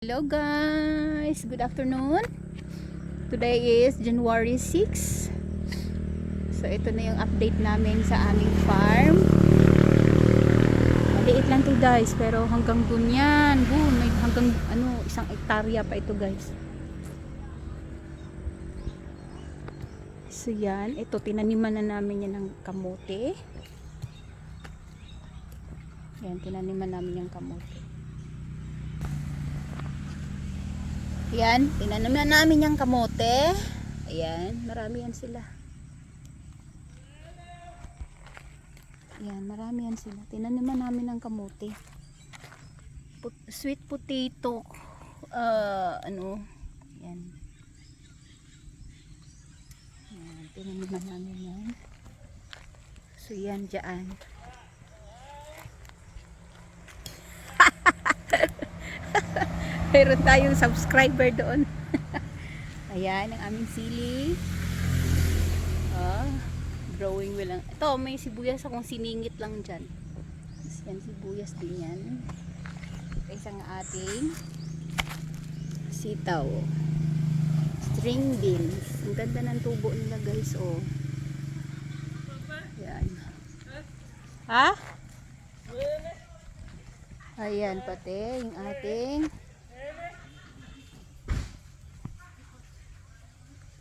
Hello guys, good afternoon. Today is January 6. So ito na yung update namin sa aming farm. Maliit lang to guys, pero hanggang dun yan. Boom, may hanggang ano, isang hektarya pa ito guys. So yan, ito tinaniman na namin yan ng kamote. Yan, tinaniman namin yung kamote. Yan, tinanim na namin yung kamote. Ayan, marami yan sila. Ayan, marami yan sila. Tinaniman namin ng kamote. Put- sweet potato. Uh, ano, yan. Ayan, tinaniman namin yan. So, yan, dyan. Meron tayong subscriber doon. Ayan, ang aming sili. Ah, growing well lang. Ito, may sibuyas akong siningit lang dyan. Yan, sibuyas din yan. Isang ating sitaw. String beans. Ang ganda ng tubo nila guys, oh. Yan. Ha? Ayan, pati yung ating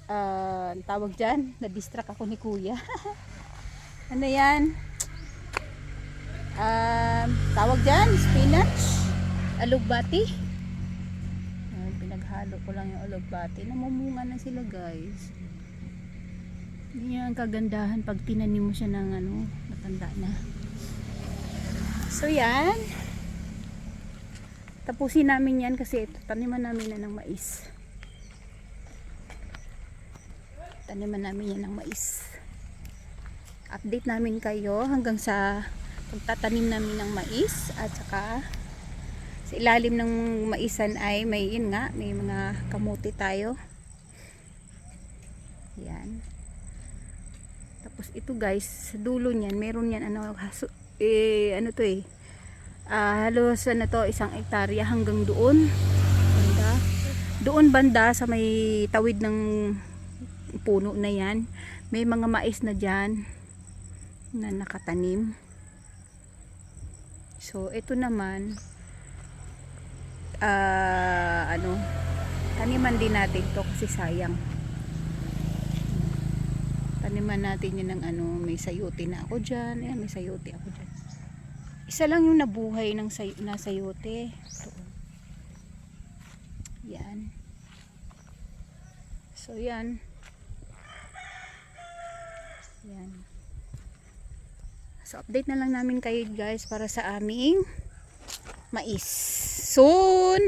ang tawag dyan, na-distract ako ni kuya. ano yan? Um, tawag dyan, spinach, alugbati. Ayan, pinaghalo ko lang yung alugbati. Namumunga na sila guys. Yan ang kagandahan pag tinanim mo siya ng ano, matanda na. So yan. Tapusin namin yan kasi ito, taniman namin na ng mais. Taniman namin yan ng mais. Update namin kayo hanggang sa pagtatanim namin ng mais at saka sa ilalim ng maisan ay may yun nga may mga kamuti tayo. Yan. Tapos ito guys sa dulo niyan meron yan ano haso, eh, ano to eh Ah, halos ano to isang hektarya hanggang doon. Banda. Doon banda sa may tawid ng puno na yan. May mga mais na dyan na nakatanim. So ito naman ah ano taniman din natin to kasi sayang. Taniman natin yun ng ano may sayote na ako dyan. Ayan may sayote ako dyan. Isa lang yung nabuhay ng say na sayote. Ito yan so yan yan. So, update na lang namin kayo guys para sa aming mais. Soon!